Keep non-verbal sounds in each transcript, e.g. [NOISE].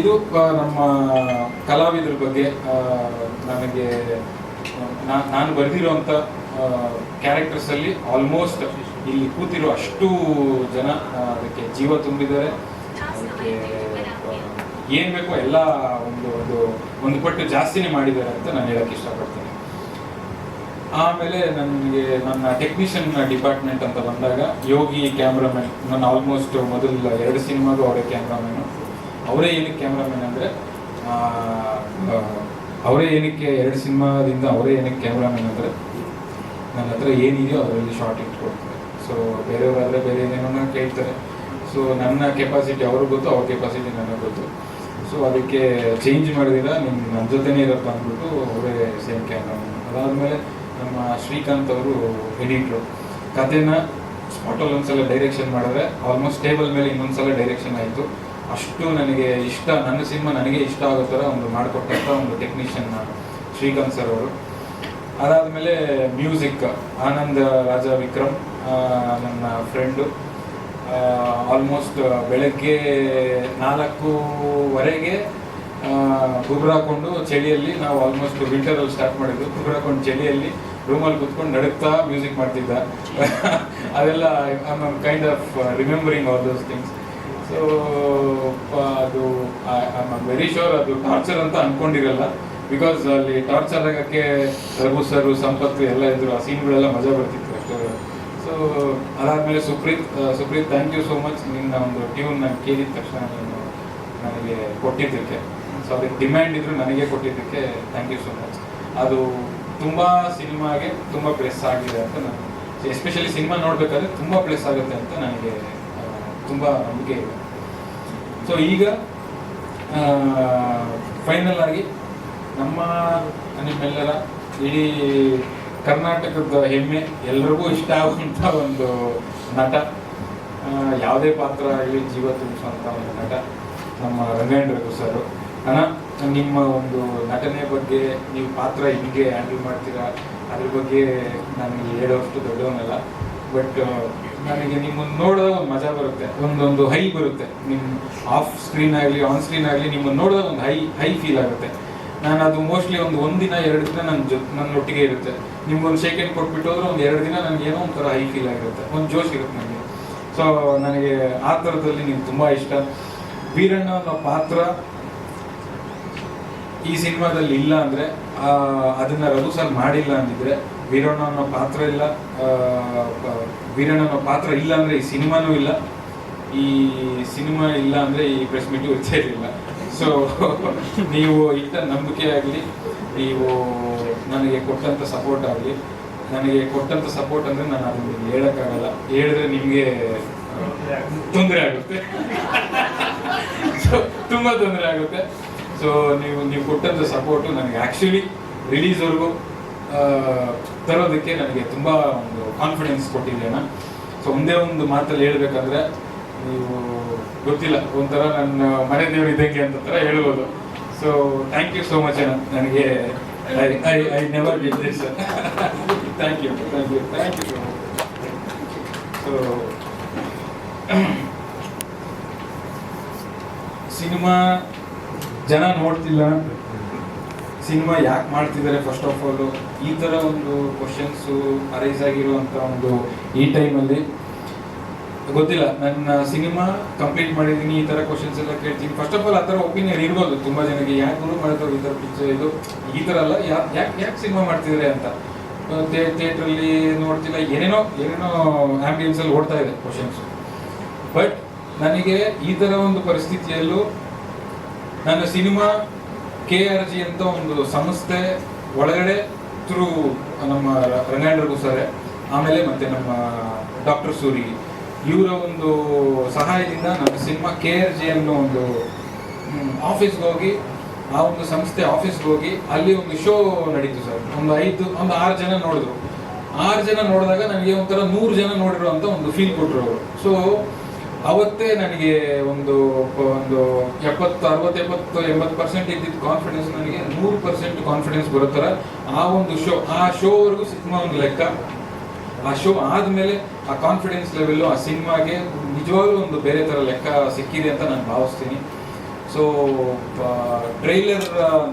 ಇದು ನಮ್ಮ ಕಲಾವಿದರ ಬಗ್ಗೆ ನನಗೆ ನಾನು ಬರೆದಿರುವಂಥ ಕ್ಯಾರೆಕ್ಟರ್ಸಲ್ಲಿ ಆಲ್ಮೋಸ್ಟ್ ಇಲ್ಲಿ ಕೂತಿರೋ ಅಷ್ಟು ಜನ ಅದಕ್ಕೆ ಜೀವ ತುಂಬಿದ್ದಾರೆ. ಅದಕ್ಕೆ ಏನು ಬೇಕೋ ಎಲ್ಲ ಒಂದು ಒಂದು ಒಂದು ಪಟ್ಟು ಜಾಸ್ತಿನೇ ಮಾಡಿದ್ದಾರೆ ಅಂತ ನಾನು ಹೇಳಕ್ಕೆ ಇಷ್ಟಪಡ್ತೀನಿ. ಆಮೇಲೆ ನನಗೆ ನನ್ನ ಟೆಕ್ನಿಷಿಯನ್ ಡಿಪಾರ್ಟ್ಮೆಂಟ್ ಅಂತ ಬಂದಾಗ ಯೋಗಿ ಕ್ಯಾಮ್ರಾಮನ್ ನಾನು ಆಲ್ಮೋಸ್ಟ್ ಮೊದಲ ಎರಡು ಸಿನಿಮಾಗೂ ಅವರೇ ಕ್ಯಾಮ್ರಾಮನ್ ಅವರೇ ಏನಕ್ಕೆ ಕ್ಯಾಮ್ರಾಮನ್ ಅಂದರೆ ಅವರೇ ಏನಕ್ಕೆ ಎರಡು ಸಿನಿಮಾದಿಂದ ಅವರೇ ಏನಕ್ಕೆ ಕ್ಯಾಮ್ರಾಮನ್ ಅಂದರೆ, ನನ್ನ ಹತ್ರ ಏನಿದೆಯೋ ಅದರಲ್ಲಿ ಶಾರ್ಟ್ ಇಟ್ಕೊಡ್ತಾರೆ. ಸೊ ಬೇರೆಯವರಾದರೆ ಬೇರೆ ಏನೇನೋ ಕೇಳ್ತಾರೆ. ಸೊ ನನ್ನ ಕೆಪಾಸಿಟಿ ಅವ್ರಿಗೆ ಗೊತ್ತು, ಅವ್ರ ಕೆಪಾಸಿಟಿ ನನಗೆ ಗೊತ್ತು. ಸೊ ಅದಕ್ಕೆ ಚೇಂಜ್ ಮಾಡಿದಿಲ್ಲ ನಿಮ್ಮ ನನ್ನ ಜೊತೆನೇ ಇರಪ್ಪ ಅಂದ್ಬಿಟ್ಟು ಅವರೇ ಸೇಮ್ ಕ್ಯಾಮ್ರಾಮನ್ ಅದಾದಮೇಲೆ ನಮ್ಮ ಶ್ರೀಕಾಂತ್ ಅವರು ಎಡಿಟ್ರು ಕಥೆನ ಸ್ಪಾಟಲ್ಲಿ ಒಂದ್ಸಲ ಡೈರೆಕ್ಷನ್ ಮಾಡಿದ್ರೆ ಆಲ್ಮೋಸ್ಟ್ ಟೇಬಲ್ ಮೇಲೆ ಇನ್ನೊಂದ್ಸಲ ಡೈರೆಕ್ಷನ್ ಆಯಿತು. ಅಷ್ಟು ನನಗೆ ಇಷ್ಟ ನನ್ನ ಸಿನಿಮಾ ನನಗೆ ಇಷ್ಟ ಆಗೋ ಥರ ಒಂದು ಮಾಡಿಕೊಟ್ಟಂಥ ಒಂದು ಟೆಕ್ನಿಷಿಯನ್ ಶ್ರೀಕಾಂತ್ ಸರ್ ಅವರು. ಅದಾದಮೇಲೆ ಮ್ಯೂಸಿಕ್ ಆನಂದ ರಾಜ ವಿಕ್ರಮ್ ನನ್ನ ಫ್ರೆಂಡು ಆಲ್ಮೋಸ್ಟ್ ಬೆಳಗ್ಗೆ ನಾಲ್ಕೂವರೆಗೆ ಗುಬ್ರ ಹಾಕೊಂಡು ಚಳಿಯಲ್ಲಿ ನಾವು ಆಲ್ಮೋಸ್ಟ್ ವಿಂಟರಲ್ಲಿ ಸ್ಟಾರ್ಟ್ ಮಾಡಿದ್ದು ಗುಬ್ರ ಹಾಕೊಂಡು ಚಳಿಯಲ್ಲಿ ರೂಮಲ್ಲಿ ಕುತ್ಕೊಂಡು ನಡುತ್ತಾ ಮ್ಯೂಸಿಕ್ ಮಾಡ್ತಿದ್ದ. [LAUGHS] ಅದೆಲ್ಲ kind of remembering all those things so ಅದು ವೆರಿ ಶೋರ್ ಅದು ಟಾರ್ಚರ್ ಅಂತ ಅನ್ಕೊಂಡಿರಲ್ಲ. ಬಿಕಾಸ್ ಅಲ್ಲಿ ಟಾರ್ಚರ್ ಆಗಕ್ಕೆ ರಘು ಸರ್, ಸಂಪತ್ತು ಎಲ್ಲ ಇದ್ರು, ಆ ಸೀನ್ಗಳೆಲ್ಲ ಮಜಾ ಬರ್ತಿತ್ತು ಅಷ್ಟೇ. ಸೊ ಅದಾದ್ಮೇಲೆ Supreeth Supreeth thank you so much ನಿನ್ನ ಒಂದು ಟ್ಯೂನ್ ನಾನು ಕೇಳಿದ ತಕ್ಷಣ ನೀನು ನನಗೆ ಕೊಟ್ಟಿದ್ದಕ್ಕೆ. ಸೊ ಅದಕ್ಕೆ ಡಿಮ್ಯಾಂಡ್ ಇದ್ರು ನನಗೆ ಕೊಟ್ಟಿದ್ದಕ್ಕೆ ಥ್ಯಾಂಕ್ ಯು ಸೋ ಮಚ್ ಅದು ತುಂಬ ಸಿನಿಮಾಗೆ ತುಂಬ ಪ್ಲೇಸ್ ಆಗಿದೆ ಅಂತ ನಾನು ಎಸ್ಪೆಷಲಿ ಸಿನಿಮಾ ನೋಡಬೇಕಾದ್ರೆ ತುಂಬ ಪ್ಲೇಸ್ ಆಗುತ್ತೆ ಅಂತ ನನಗೆ ತುಂಬ ನಂಬಿಕೆ ಇದೆ. ಸೊ ಈಗ ಫೈನಲ್ ಆಗಿ ನಮ್ಮ ನಿಮ್ಮೆಲ್ಲರ ಇಡೀ ಕರ್ನಾಟಕದ ಹೆಮ್ಮೆ ಎಲ್ರಿಗೂ ಇಷ್ಟ ಆಗುವಂಥ ಒಂದು ನಟ. ಯಾವುದೇ ಪಾತ್ರ ಆಗಲಿ ಜೀವ ತುಂಬಿಸುವಂಥ ಒಂದು ನಟ ನಮ್ಮ ರಂಗಾಯಣ ರಘು ಸರ್. ಅಣ್ಣ, ನಿಮ್ಮ ಒಂದು ನಟನೆ ಬಗ್ಗೆ ನೀವು ಪಾತ್ರ ಹಿಂಗೆ ಹ್ಯಾಂಡಲ್ ಮಾಡ್ತೀರಾ? ಅದ್ರ ಬಗ್ಗೆ ನನಗೆ ಹೇಳೋಷ್ಟು ದೊಡ್ಡವನಲ್ಲ. ಬಟ್ ನನಗೆ ನಿಮ್ಮನ್ನು ನೋಡಿದಾಗ ಒಂದು ಮಜಾ ಬರುತ್ತೆ. ಒಂದೊಂದು ಹೈ ಬರುತ್ತೆ. ನಿಮ್ಮ ಆಫ್ ಸ್ಕ್ರೀನ್ ಆಗಲಿ ಆನ್ ಸ್ಕ್ರೀನ್ ಆಗಲಿ ನಿಮ್ಮನ್ನು ನೋಡಿದಾಗ ಒಂದು ಹೈ ಹೈ ಫೀಲ್ ಆಗುತ್ತೆ. ನಾನು ಅದು ಮೋಸ್ಟ್ಲಿ ಒಂದು ಒಂದಿನ ಎರಡು ದಿನ ನನ್ನ ಜೊ ನನ್ನ ಒಟ್ಟಿಗೆ ಇರುತ್ತೆ. ನಿಮ್ಗೊಂದು ಸೆಕೆಂಡ್ ಕೊಟ್ಬಿಟ್ಟು ಹೋದ್ರೆ ಒಂದು ಎರಡು ದಿನ ನನಗೆ ಏನೋ ಒಂಥರ ಹೈ ಫೀಲ್ ಆಗಿರುತ್ತೆ. ಒಂದು ಜೋಶ್ ಇರುತ್ತೆ ನನಗೆ. ಸೊ ನನಗೆ ಆ ಥರದಲ್ಲಿ ನೀವು ತುಂಬ ಇಷ್ಟ. ವೀರಣ್ಣ ಅನ್ನೋ ಪಾತ್ರ ಈ ಸಿನಿಮಾದಲ್ಲಿ ಇಲ್ಲ ಅಂದ್ರೆ ಅದನ್ನ ರಘು ಸರ್ ಮಾಡಿಲ್ಲ ಅಂದಿದ್ರೆ ವೀರಣ್ಣ ಅನ್ನೋ ಪಾತ್ರ ಇಲ್ಲ ವೀರಣ್ಣ ಅನ್ನೋ ಪಾತ್ರ ಇಲ್ಲ ಅಂದ್ರೆ ಈ ಸಿನಿಮಾನೂ ಇಲ್ಲ, ಈ ಸಿನಿಮಾ ಇಲ್ಲ ಅಂದ್ರೆ ಈ ಪ್ರೆಸ್ ಮೀಟು ಇರ್ತಾ ಇರಲಿಲ್ಲ. ಸೊ ನೀವು ಇಟ್ಟ ನಂಬಿಕೆ ಆಗಲಿ, ನೀವು ನನಗೆ ಕೊಟ್ಟಂತ ಸಪೋರ್ಟ್ ಆಗಲಿ, ನನಗೆ ಕೊಟ್ಟಂತ ಸಪೋರ್ಟ್ ಅಂದ್ರೆ ನಾನು ಅದನ್ನ ಹೇಳಕ್ಕಾಗಲ್ಲ. ಹೇಳಿದ್ರೆ ನಿಮಗೆ ತೊಂದರೆ ಆಗುತ್ತೆ. [LAUGHS] ತುಂಬಾ ತೊಂದರೆ ಆಗುತ್ತೆ. ಸೊ ನೀವು ನೀವು ಕೊಟ್ಟಂತ ಸಪೋರ್ಟು ನನಗೆ ಆ್ಯಕ್ಚುಲಿ ರಿಲೀಸ್ವರೆಗೂ ತರೋದಕ್ಕೆ ನನಗೆ ತುಂಬ ಒಂದು ಕಾನ್ಫಿಡೆನ್ಸ್ ಕೊಟ್ಟಿದ್ದೇನೆ ಸೊ ಒಂದೇ ಒಂದು ಮಾತಲ್ಲಿ ಹೇಳಬೇಕಂದ್ರೆ, ನೀವು ಗೊತ್ತಿಲ್ಲ, ಒಂಥರ ನನ್ನ ಮನೆ ದೇವರು ಇದ್ದಂಗೆ ಅಂತ ಥರ ಹೇಳ್ಬೋದು. So thank you so much ಅಣ್ಣ. ನನಗೆ I I I never did this thank you thank you thank you so cinema ಜನ ನೋಡ್ತಿಲ್ಲ. ಸಿನಿಮಾ ಯಾಕೆ ಮಾಡ್ತಿದ್ದಾರೆ ಫಸ್ಟ್ ಆಫ್ ಆಲ್ ಈ ಥರ ಒಂದು ಕ್ವಶನ್ಸು ಅರೈಸ್ ಆಗಿರುವಂಥ ಒಂದು ಈ ಟೈಮಲ್ಲಿ ಗೊತ್ತಿಲ್ಲ. ನನ್ನ ಸಿನಿಮಾ ಕಂಪ್ಲೀಟ್ ಮಾಡಿದ್ದೀನಿ, ಈ ಥರ ಕ್ವಶನ್ಸ್ ಎಲ್ಲ ಕೇಳ್ತೀನಿ. ಫಸ್ಟ್ ಆಫ್ ಆಲ್ ಆ ಥರ ಒಪಿನಿಯನ್ ಇರ್ಬೋದು ತುಂಬ ಜನಕ್ಕೆ. ಯಾಕೆ ಗುರು ಮಾಡಿದ್ರು ಈ ಥರ ಪಿಕ್ಚರ್ ಇದು? ಈ ಥರ ಅಲ್ಲ ಯಾಕೆ ಯಾಕೆ ಯಾಕೆ ಸಿನಿಮಾ ಮಾಡ್ತಿದ್ದಾರೆ ಅಂತ. ಥಿಯೇಟ್ರಲ್ಲಿ ನೋಡ್ತಿಲ್ಲ, ಏನೇನೋ ಏನೇನೋ ಆ್ಯಂಬಿಯನ್ಸಲ್ಲಿ ಓಡ್ತಾ ಇದೆ ಕ್ವಶನ್ಸು ಬಟ್ ನನಗೆ ಈ ಥರ ಒಂದು ಪರಿಸ್ಥಿತಿಯಲ್ಲೂ ನನ್ನ ಸಿನಿಮಾ ಕೆ ಆರ್ ಜಿ ಅಂತ ಒಂದು ಸಂಸ್ಥೆ ಒಳಗಡೆ ಥ್ರೂ ನಮ್ಮ ರಂಗಾಯಣ ರಘು ಸರ್, ಆಮೇಲೆ ಮತ್ತೆ ನಮ್ಮ ಡಾಕ್ಟರ್ ಸೂರಿ, ಇವರ ಒಂದು ಸಹಾಯದಿಂದ ನನ್ನ ಸಿನಿಮಾ ಕೆ ಆರ್ ಜಿ ಅನ್ನೋ ಒಂದು ಆಫೀಸ್ಗೆ ಹೋಗಿ, ಆ ಒಂದು ಸಂಸ್ಥೆ ಆಫೀಸ್ಗೆ ಹೋಗಿ ಅಲ್ಲಿ ಒಂದು ಶೋ ನಡೀತು ಸರ್. ಒಂದು ಐದು, ಒಂದು ಆರು ಜನ ನೋಡಿದ್ರು. ಆರು ಜನ ನೋಡಿದಾಗ ನನಗೆ ಒಂಥರ ನೂರು ಜನ ನೋಡಿರೋ ಅಂತ ಒಂದು ಫೀಲ್ ಕೊಟ್ಟರು ಅವರು. ಸೊ ಅವತ್ತೇ ನನಗೆ ಒಂದು ಒಂದು ಎಪ್ಪತ್ತು, ಅರವತ್ತು, ಎಪ್ಪತ್ತು, ಎಂಬತ್ತು ಪರ್ಸೆಂಟ್ ಇದ್ದಿದ್ದು ಕಾನ್ಫಿಡೆನ್ಸ್ ನನಗೆ. ನೂರು ಪರ್ಸೆಂಟ್ ಕಾನ್ಫಿಡೆನ್ಸ್ ಬರೋ ಥರ ಆ ಒಂದು ಶೋ ಆ ಶೋವರೆಗೂ ಸಿನಿಮಾ ಒಂದು ಲೆಕ್ಕ. ಆ ಶೋ ಆದಮೇಲೆ ಆ ಕಾನ್ಫಿಡೆನ್ಸ್ ಲೆವೆಲ್ಲು ಆ ಸಿನಿಮಾಗೆ ನಿಜವಾಗ್ಲೂ ಒಂದು ಬೇರೆ ಥರ ಲೆಕ್ಕ ಸಿಕ್ಕಿದೆ ಅಂತ ನಾನು ಭಾವಿಸ್ತೀನಿ. ಸೊ ಟ್ರೈಲರ್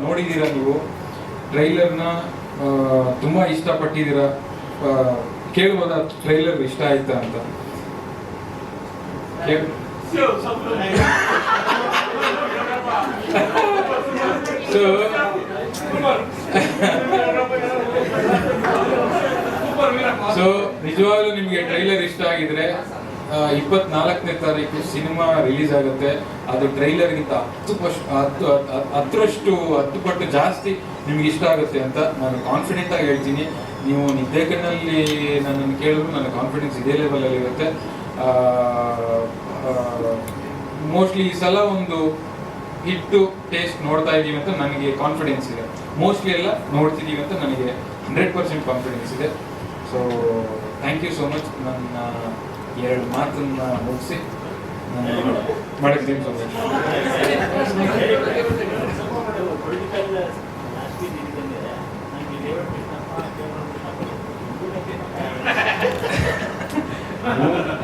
ನೋಡಿದ್ದೀರಾ ನೀವು? ಟ್ರೈಲರ್ನ ತುಂಬ ಇಷ್ಟಪಟ್ಟಿದ್ದೀರಾ? ಕೇಳ್ಬೋದಾ ಟ್ರೈಲರ್ ಇಷ್ಟ ಆಯ್ತಾ ಅಂತ? ಸೊ ನಿಜವಾಗ್ಲೂ ನಿಮಗೆ ಟ್ರೈಲರ್ ಇಷ್ಟ ಆಗಿದ್ರೆ ಇಪ್ಪತ್ನಾಲ್ಕನೇ ತಾರೀಕು ಸಿನಿಮಾ ರಿಲೀಸ್ ಆಗುತ್ತೆ. ಅದು ಟ್ರೈಲರ್ಗಿಂತ ಹತ್ತು ಪಶ್ ಹತ್ತು ಹತ್ತು- ಹತ್ತರಷ್ಟು, ಹತ್ತು ಪಟ್ಟು ಜಾಸ್ತಿ ನಿಮ್ಗೆ ಇಷ್ಟ ಆಗುತ್ತೆ ಅಂತ ನಾನು ಕಾನ್ಫಿಡೆಂಟ್ ಆಗಿ ಹೇಳ್ತೀನಿ. ನೀವು ನಿದ್ದೆ ಕಣ್ಣಲ್ಲಿ ನನ್ನನ್ನು ಕೇಳಿದ್ರು ನನ್ನ ಕಾನ್ಫಿಡೆನ್ಸ್ ಇದೇ ಲೆವೆಲಲ್ಲಿ ಇರುತ್ತೆ. ಮೋಸ್ಟ್ಲಿ ಈ ಸಲ ಒಂದು ಹಿಟ್ಟು ಟೇಸ್ಟ್ ನೋಡ್ತಾ ಇದ್ದೀವಿ ಅಂತ ನನಗೆ ಕಾನ್ಫಿಡೆನ್ಸ್ ಇದೆ. ಮೋಸ್ಟ್ಲಿ ಎಲ್ಲ ನೋಡ್ತಿದ್ದೀವಿ ಅಂತ ನನಗೆ ಹಂಡ್ರೆಡ್ ಪರ್ಸೆಂಟ್ ಕಾನ್ಫಿಡೆನ್ಸ್ ಇದೆ. So thank you so much ನನ್ನ ಎರಡು ಮಾತನ್ನ ಮುಗಿಸಿ ಮಾಡಿದ್ದೀನಿ ಸೊ [LAUGHS]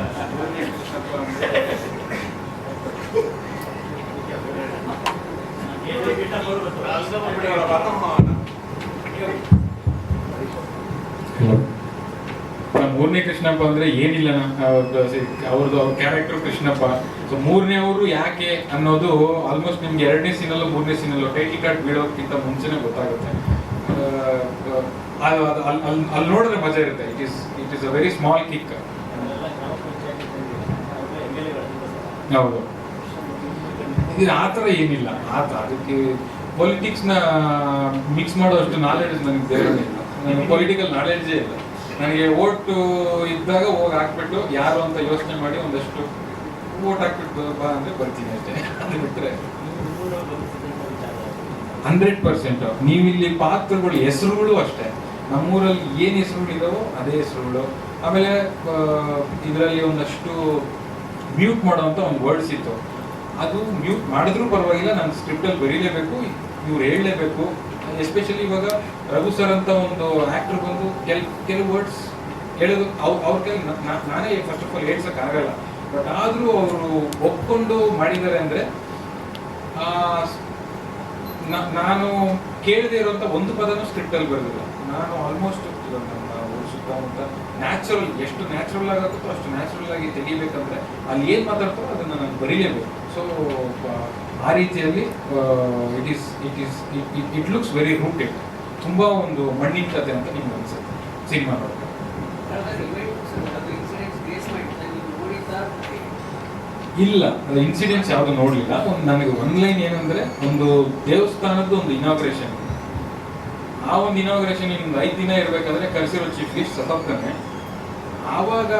ನಮ್ಮ ಮೂರನೇ ಕೃಷ್ಣಪ್ಪ ಅಂದ್ರೆ ಏನಿಲ್ಲ ಅವ್ರದ್ದು ಅವ್ರ ಕ್ಯಾರೆಕ್ಟರ್ ಕೃಷ್ಣಪ್ಪ. ಸೊ ಮೂರನೇ ಅವರು ಯಾಕೆ ಅನ್ನೋದು ಆಲ್ಮೋಸ್ಟ್ ನಿಮ್ಗೆ ಎರಡನೇ ಸೀನಲ್ಲೂ ಮೂರನೇ ಸೀನಲ್ಲೂ ಟೈಟಿ ಕಾರ್ಡ್ ಬೀಳೋಕ್ಕಿಂತ ಮುಂಚೆನೆ ಗೊತ್ತಾಗುತ್ತೆ. ಅಲ್ಲಿ ನೋಡಿದ್ರೆ ಮಜಾ ಇರುತ್ತೆ. It is it is a very small kick ಹೌದು. ಇದು ಆ ಥರ ಏನಿಲ್ಲ. ಆತ ಅದಕ್ಕೆ ಪೊಲಿಟಿಕ್ಸ್ನ ಮಿಕ್ಸ್ ಮಾಡುವಷ್ಟು ನಾಲೆಡ್ಜ್ ನನಗೆ ಬೇರೆ ಇಲ್ಲ ನನಗೆ ಪೊಲಿಟಿಕಲ್ ನಾಲೆಡ್ಜೇ ಇಲ್ಲ. ನನಗೆ ಓಟು ಇದ್ದಾಗ ಹೋಗಿ ಹಾಕ್ಬಿಟ್ಟು ಯಾರು ಅಂತ ಯೋಚನೆ ಮಾಡಿ ಒಂದಷ್ಟು ಓಟ್ ಹಾಕ್ಬಿಟ್ಟು ಬಾ ಅಂದ್ರೆ ಬರ್ತೀನಿ ಅಷ್ಟೇ. ಅದು ಬಿಟ್ಟರೆ ಹಂಡ್ರೆಡ್ ಪರ್ಸೆಂಟ್ ನೀವಿಲ್ಲಿ ಪಾತ್ರಗಳು, ಹೆಸರುಗಳು ಅಷ್ಟೇ. ನಮ್ಮೂರಲ್ಲಿ ಏನು ಹೆಸರುಗಳು ಇದಾವೋ ಅದೇ ಹೆಸರುಗಳು. ಆಮೇಲೆ ಇದರಲ್ಲಿ ಒಂದಷ್ಟು ಮ್ಯೂಟ್ ಮಾಡುವಂತ ಒಂದು ವರ್ಡ್ಸ್ ಇತ್ತು. ಅದು ಮ್ಯೂಟ್ ಮಾಡಿದ್ರೂ ಪರವಾಗಿಲ್ಲ, ನಾನು ಸ್ಕ್ರಿಪ್ಟಲ್ಲಿ ಬರೀಲೇಬೇಕು, ಇವ್ರು ಹೇಳಲೇಬೇಕು. ಎಸ್ಪೆಷಲಿ ಇವಾಗ ರಘು ಸರ್ ಅಂತ ಒಂದು ಆಕ್ಟರ್ ಬಂದು ಕೆಲ್, ಕೆಲವು ವರ್ಡ್ಸ್ ಹೇಳೋದು ಅವ್ರ ಅವ್ರ ಕೈ ನಾನೇ ಫಸ್ಟ್ ಆಫ್ ಆಲ್ ಹೇಳ್ಸೋಕ್ಕಾಗಲ್ಲ. ಬಟ್ ಆದರೂ ಅವರು ಒಪ್ಕೊಂಡು ಮಾಡಿದ್ದಾರೆ ಅಂದರೆ ನಾನು ಕೇಳದೆ ಇರುವಂತ ಒಂದು ಪದನೂ ಸ್ಕ್ರಿಪ್ಟ್ ಅಲ್ಲಿ ಬರೋದಿಲ್ಲ. ನಾನು ಆಲ್ಮೋಸ್ಟ್ ಸುತ್ತಮುತ್ತ ನ್ಯಾಚುರಲ್ ಎಷ್ಟು ನ್ಯಾಚುರಲ್ ಆಗುತ್ತೋ ಅಷ್ಟು ನ್ಯಾಚುರಲ್ ಆಗಿ ತೆಗಿಬೇಕಂದ್ರೆ ಅಲ್ಲಿ ಏನ್ ಮಾತಾಡ್ತಾರೋ ಅದನ್ನ ನಾನು ಬರೀಲೇಬೇಕು. ಸೊ ಆ ರೀತಿಯಲ್ಲಿ it is it is it looks very rooted ತುಂಬಾ ಒಂದು ಮಣ್ಣಿನ ಕತೆ ಅಂತ ನಿಮ್ಗೆ ಅನ್ಸುತ್ತೆ ಸಿನಿಮಾ ನೋಡಿದ್ರೆ ಇಲ್ಲ. ಇನ್ಸಿಡೆಂಟ್ಸ್ ಯಾವುದು ನೋಡಲಿಲ್ಲ. ಒಂದು ನನಗೆ ಒನ್ ಲೈನ್ ಏನಂದ್ರೆ ಒಂದು ದೇವಸ್ಥಾನದ್ದು ಒಂದು ಇನಾಗ್ರೇಷನ್ ಆ ಒಂದು ಇನಾಗ್ರೇಷನ್ ಇನ್ನೊಂದು ಐದು ದಿನ ಇರಬೇಕಾದ್ರೆ ಕರೆಸಿರೋ ಚೀಫ್ ಗೆಸ್ಟ್ ಸತ್ತೋಗ್ತಾನೆ ಆವಾಗ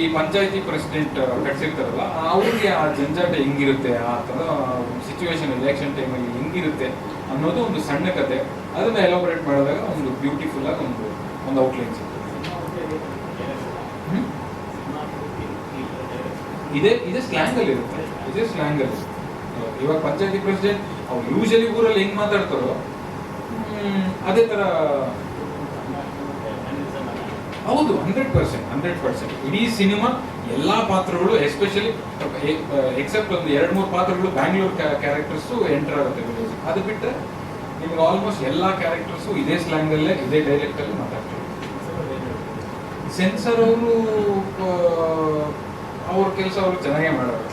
ಈ ಪಂಚಾಯತಿ ಪ್ರೆಸಿಡೆಂಟ್ ಕಟ್ಸಿರ್ತಾರಲ್ಲ, ಅವ್ರಿಗೆ ಆ ಜಂಜಾಟ ಹೆಂಗಿರುತ್ತೆ, ಆ ಥರ ಸಿಚುವೇಶನ್ ಎಲೆಕ್ಷನ್ ಟೈಮಲ್ಲಿ ಹೆಂಗಿರುತ್ತೆ ಅನ್ನೋದು ಒಂದು ಸಣ್ಣ ಕತೆ. ಅದನ್ನ ಎಲೋಬ್ರೇಟ್ ಮಾಡಿದಾಗ ಒಂದು ಬ್ಯೂಟಿಫುಲ್ ಆಗಿ ಒಂದು ಒಂದು ಔಟ್ಲೈನ್ ಇದೇ ಇದೇ ಸ್ಲ್ಯಾಂಗ್ ಅಲ್ಲಿ ಇರುತ್ತೆ. ಇದೇ ಸ್ಲ್ಯಾಂಗ್ ಅಲ್ಲಿ. ಇವಾಗ ಪಂಚಾಯತಿ ಪ್ರೆಸಿಡೆಂಟ್ ಅವ್ರು ಯೂಶಲಿ ಊರಲ್ಲಿ ಹೆಂಗ್ ಮಾತಾಡ್ತಾರೋ ಅದೇ ತರ ಹೌದು ಹಂಡ್ರೆಡ್ ಪರ್ಸೆಂಟ್ ಹಂಡ್ರೆಡ್ ಪರ್ಸೆಂಟ್ ಇಡೀ ಸಿನಿಮಾ ಎಲ್ಲಾ ಪಾತ್ರಗಳು ಎಸ್ಪೆಷಲಿ ಎಕ್ಸೆಪ್ಟ್ ಒಂದು ಎರಡು ಮೂರು ಪಾತ್ರಗಳು ಬ್ಯಾಂಗ್ಳೂರ್ ಕ್ಯಾರೆಕ್ಟರ್ಸ್ ಎಂಟರ್ ಆಗುತ್ತೆ ಅದು ಬಿಟ್ಟರೆ ನಿಮ್ಗೆ ಆಲ್ಮೋಸ್ಟ್ ಎಲ್ಲಾ ಕ್ಯಾರೆಕ್ಟರ್ಸು ಇದೇ ಸ್ಲ್ಯಾಂಗ್ ಅಲ್ಲೇ, ಇದೇ ಡೈಲೆಕ್ಟ್ ಅಲ್ಲಿ ಮಾತಾಡ್ತಾರೆ ಸೆನ್ಸರ್ ಅವರು ಅವ್ರ ಕೆಲಸ ಅವರು ಚೆನ್ನಾಗೇ ಮಾಡೋರು.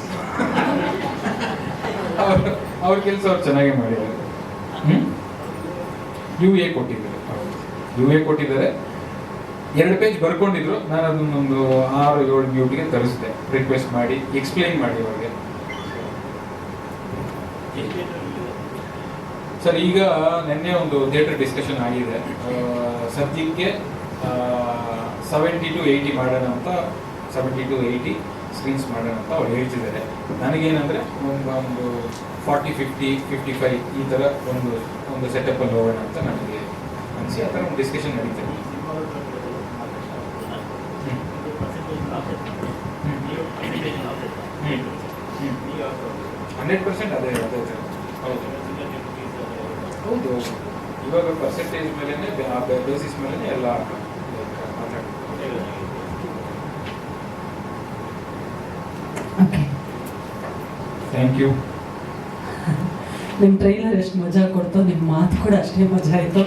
ಅವ್ರ ಕೆಲಸ ಅವ್ರು ಚೆನ್ನಾಗೇ ಮಾಡಿದ್ದಾರೆ. ಯು ಎ ಕೊಟ್ಟಿದ್ದಾರೆ. ಯು ಎ ಕೊಟ್ಟಿದ್ದಾರೆ. ಎರಡು ಪೇಜ್ ಬರ್ಕೊಂಡಿದ್ರು. ನಾನು ಅದನ್ನೊಂದು ಆರು ಏಳು ಮ್ಯೂಟ್ಗೆ ತರಿಸಿದೆ ರಿಕ್ವೆಸ್ಟ್ ಮಾಡಿ ಎಕ್ಸ್ಪ್ಲೈನ್ ಮಾಡಿ ಅವ್ರಿಗೆ. ಸರ್, ಈಗ ನಿನ್ನೆ ಒಂದು ಥಿಯೇಟರ್ ಡಿಸ್ಕಷನ್ ಆಗಿದೆ. ಸದ್ಯಕ್ಕೆ ಸೆವೆಂಟಿ ಟು ಏಯ್ಟಿ ಮಾಡೋಣ ಅಂತ ಸೆವೆಂಟಿ ಟು ಏಯ್ಟಿ ಸ್ಕ್ರೀನ್ಸ್ ಮಾಡೋಣ ಅಂತ ಅವ್ರು ಹೇಳ್ತಿದ್ದಾರೆ. ನನಗೇನಂದ್ರೆ ಒಂದು ಒಂದು ಫಾರ್ಟಿ ಫಿಫ್ಟಿ ಫಿಫ್ಟಿ ಫೈವ್ ಈ ಥರ ಒಂದು ಒಂದು ಸೆಟಪ್ಪಲ್ಲಿ ಹೋಗೋಣ ಅಂತ ನನಗೆ ಅನಿಸಿ ಆ ಥರ ಒಂದು ಡಿಸ್ಕಷನ್ ನಡೀತದೆ. ಹಂಡ್ರೆಡ್ ಪರ್ಸೆಂಟ್ ಅದೇ ಅದೇ ಥರ. ಹೌದು. ಹೌದು. ಇವಾಗ ಪರ್ಸೆಂಟೇಜ್ ಮೇಲೇ ಆ ಬೇಸಿಸ್ ಮೇಲೇ ಎಲ್ಲ ಥ್ಯಾಂಕ್ ಯು ನಿಮ್ಮ ಟ್ರೈಲರ್ ಎಷ್ಟು ಮಜಾ ಕೊಡ್ತೋ ನಿಮ್ಮ ಮಾತು ಕೂಡ ಅಷ್ಟೇ ಮಜಾ ಆಯಿತು.